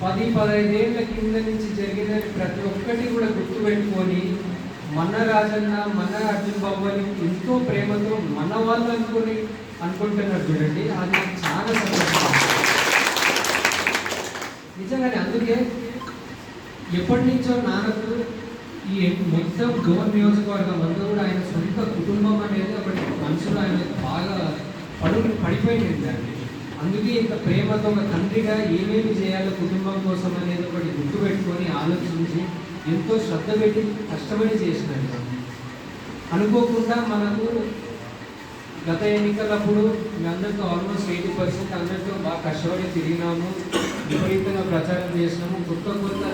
పది పదహైదేళ్ళ కింద నుంచి జరిగిన ప్రతి ఒక్కటి కూడా గుర్తుపెట్టుకొని మన రాజన్న మన అర్జున్ బాబు అని ఎంతో ప్రేమతో మన వాళ్ళు అనుకుని అనుకుంటున్నారు చూడండి. అది చాలా సంతోషం. నిజంగానే అందుకే ఎప్పటి నుంచో నాన్నకు ఈ మొత్తం డోన్ నియోజకవర్గం అంతా కూడా ఆయన సొంత కుటుంబం అనేది ఒకటి మనసులో ఆయన బాగా పడు పడిపోయింది అండి అందుకే ఇంత ప్రేమతో ఒక తండ్రిగా ఏమేమి చేయాలో కుటుంబం కోసం అనేది ఒకటి గుర్తుపెట్టుకొని ఆలోచించి ఎంతో శ్రద్ధ పెట్టి కష్టపడి చేసినాడు అనుకోకుండా మనకు గత ఎన్నికలప్పుడు మీ అందరితో ఆల్మోస్ట్ ఎయిటీ పర్సెంట్ అందరితో బాగా కష్టపడి తిరిగినాము. విపరీతంగా ప్రచారం చేసినాము. కొత్త కొత్త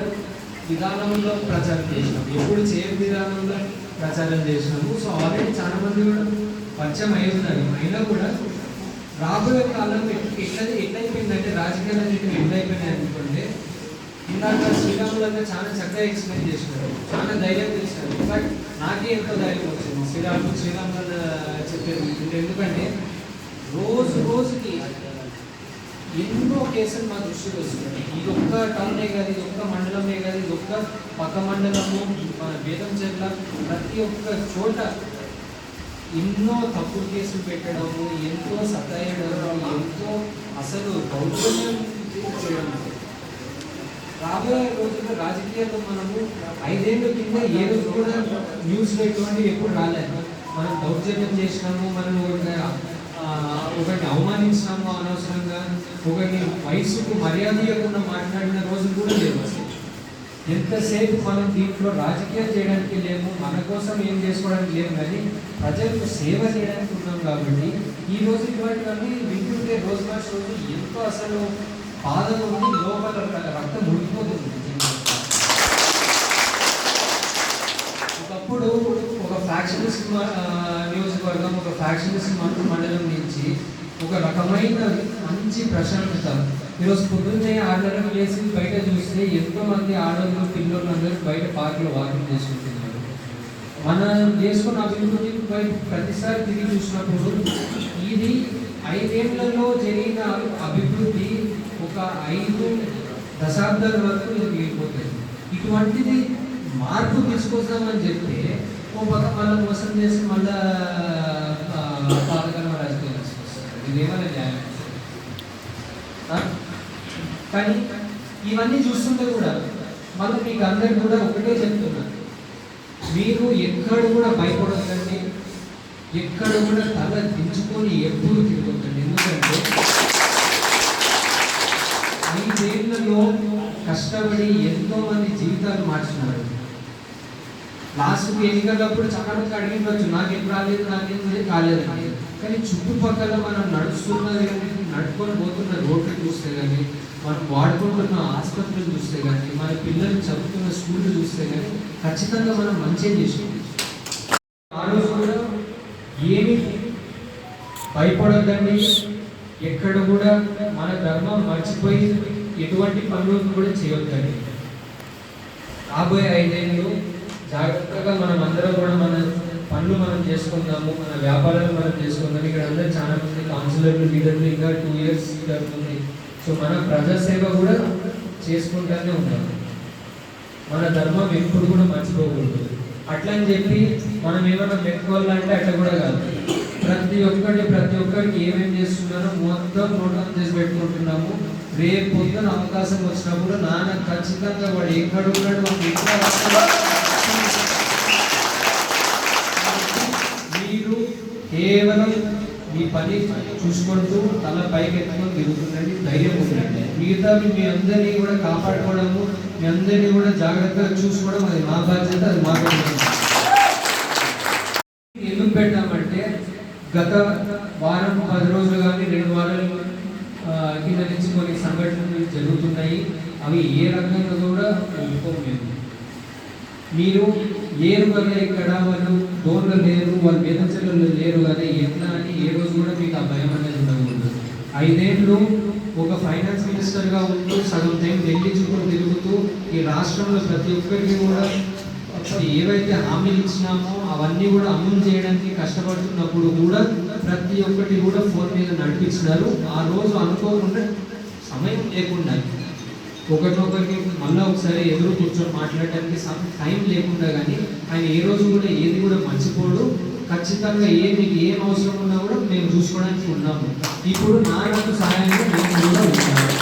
విధానంలో ప్రచారం చేసినాము. ఎప్పుడు చేయని విధానంలో ప్రచారం చేసినాము. సో ఆల్రెడీ చాలా మంది కూడా పరిచయం అయి ఉన్నారు అయినా కూడా రాబోయే కాలంలో ఎట్లా ఎట్లయిపోయిందంటే రాజకీయాలు అనేవి ఎట్లయిపోయినాయి అనుకోండి ఇందాక శ్రీరాములు చాలా చక్కగా ఎక్స్ప్లెయిన్ చేసినారు చాలా ధైర్యం చేసినారు బట్ నాకే ఎంతో ధైర్యం వచ్చింది. శ్రీరాములు శ్రీరాములు చెప్పేది ఎందుకంటే రోజు రోజుకి ఎన్నో కేసులు మా దృష్టికి వస్తున్నాయి. ఇది ఒక్క టౌనే కాదు ఇది ఒక్క మండలమే కాదు ఇది ఒక్క పక్క మండలము మన బేదం చెట్ల ప్రతి ఒక్క చోట ఎన్నో తప్పుడు కేసులు పెట్టడము ఎంతో సతాయడము ఎంతో అసలు దౌర్జన్యం చేయడం. రాబోయే రోజుల్లో రాజకీయాల్లో మనము ఐదేళ్ళ కింద ఏ రోజు కూడా న్యూస్లో ఎటువంటివి ఎప్పుడు రాలేదు. మనం దౌర్జన్యం చేసినాము మనం ఒక, ఒకరిని అవమానించినాము అనవసరంగా ఒకరిని వయసుకు మర్యాద ఇవ్వకుండా మాట్లాడిన రోజులు కూడా లేవు అసలు. ఎంతసేపు మనం దీంట్లో రాజకీయం చేయడానికి లేము మన కోసం ఏం చేసుకోవడానికి లేము కానీ ప్రజలకు సేవ చేయడానికి ఉన్నాం కాబట్టి ఈ రోజు ఇటువంటివన్నీ వింటుంటే రోజు మార్చి రోజు ఎంతో అసలు బాధ ఉంది లోపల రక్తం ముడిపోతుంది ఒకప్పుడు ఒక ఫ్యాక్షనిస్ట్ నియోజకవర్గం ఒక ఫ్యాక్షనిస్ట్ మండలం నుంచి ఒక రకమైన మంచి ప్రశాంతత ఈరోజు పొద్దున్నే ఆడలకు లేచి బయట చూస్తే ఎంతో మంది ఆడవాళ్ళు పిల్లలు అందరూ బయట పార్కులో వాకింగ్ చేసుకుంటున్నారు. మనం చేసుకున్న అభివృద్ధి బయట ప్రతిసారి తిరిగి చూసినప్పుడు ఇది ఐదేళ్ళలో జరిగిన అభివృద్ధి ఒక ఐదు దశాబ్దాల వరకు ఇది ఇటువంటిది మార్పు తీసుకొస్తామని చెప్తే ఓ పక్క మళ్ళీ మోసం చేసి మళ్ళా ఆ, పాతకాలం రాజకీయాలు తీసుకొస్తారు ఇదేమైనా న్యాయం ఆ? కానీ ఇవన్నీ చూస్తుంటే కూడా మనం మీకు అందరికి కూడా ఒకటే చెప్తున్నా. మీరు ఎక్కడ కూడా భయపడొద్దండి. ఎక్కడ కూడా తల దించుకొని ఎప్పుడు తిరగొద్దండి. ఎందుకంటే ఐదేళ్ళలో కష్టపడి ఎంతో మంది జీవితాలు మార్చినారు. లాస్ట్ ఎన్నికలప్పుడు చాలా అడిగి నాకు నాకేం రాలేదు నాకేం కాలేదు అని. కానీ చుట్టుపక్కల మనం నడుస్తున్నది కానీ నడుకొని పోతున్న రోడ్లు చూస్తే కానీ మనం వాడుకుంటున్న ఆసుపత్రులు చూస్తే కానీ మన పిల్లలు చదువుతున్న స్కూళ్ళు చూస్తే కానీ ఖచ్చితంగా మనం మంచి చేసాం ఆ రోజు కూడా ఏమి భయపడొద్దండి. ఎక్కడ కూడా మన ధర్మం మర్చిపోయి ఎటువంటి పనులు కూడా చేయొద్దండి. రాబోయే ఐదేళ్ళు జాగ్రత్తగా మనం అందరం కూడా మన పనులు మనం చేసుకుందాము మన వ్యాపారాలు మనం చేసుకుందాం ఇక్కడ అందరూ చాలా మంది కౌన్సిలర్లు లీడర్లు ఇంకా టూ ఇయర్స్ జరుగుతుంది సో మన ప్రజాసేవ కూడా చేసుకుంటానే ఉంటాము మన ధర్మం ఎప్పుడు కూడా మర్చిపోకూడదు. అట్లా అని చెప్పి మనం ఏమైనా పెట్టుకోవాలంటే అట్లా కూడా కాదు. ప్రతి ఒక్కటి ప్రతి ఒక్కరికి ఏమేమి చేస్తున్నారో మొత్తం నోట్ చేసి పెట్టుకుంటున్నాము. రేపు పొద్దున అవకాశం వచ్చినప్పుడు నాన్న ఖచ్చితంగా వాడు ఎక్కడ ఉన్నాడు వాడు ఎక్కడ వస్తాడో మీరు కేవలం మీ పని చూసుకుంటూ తల పైకి ఎత్తుకొని ధైర్యం ఉందండి మిగతా మీ అందరినీ కూడా కాపాడుకోవడము మీ అందరినీ కూడా జాగ్రత్తగా చూసుకోవడం అది మా బాధ్యత అది మా బాధ్యత. ఎందుకు పెట్టామంటే గత వారం పది రోజులు కానీ రెండు వారాలు కింద నుంచి కొన్ని సంఘటనలు జరుగుతున్నాయి. అవి ఏ రకంగా కూడా ఒప్పుకోము మేము మీరు లేరు కదా ఇక్కడ వాళ్ళు డోన్లో లేరు వాళ్ళు వేదంచల్లో లేరు కదా ఎట్లా అని ఏ రోజు కూడా మీకు ఆ భయం అనేది ఉండకూడదు. ఐదేళ్ళు ఒక ఫైనాన్స్ మినిస్టర్గా ఉంటూ సగం టైం ఢిల్లీ చుట్టూ తిరుగుతూ ఈ రాష్ట్రంలో ప్రతి ఒక్కరికి కూడా ఏవైతే హామీలు ఇచ్చినామో అవన్నీ కూడా అమలు చేయడానికి కష్టపడుతున్నప్పుడు కూడా ప్రతి ఒక్కటి కూడా ఫోన్ మీద నడిపించినారు ఆ రోజు అనుకోకుండా సమయం లేకుండా ఒకరినొకరికి మళ్ళీ ఒకసారి ఎదురు కూర్చొని మాట్లాడడానికి సమ్ టైం లేకుండా కానీ ఆయన ఏ రోజు కూడా ఏది కూడా మర్చిపోడు. ఖచ్చితంగా ఏ మీకు ఏం అవసరం ఉన్నా కూడా మేము చూసుకోవడానికి ఉన్నాము. ఇప్పుడు నా యొక్క సహాయంగా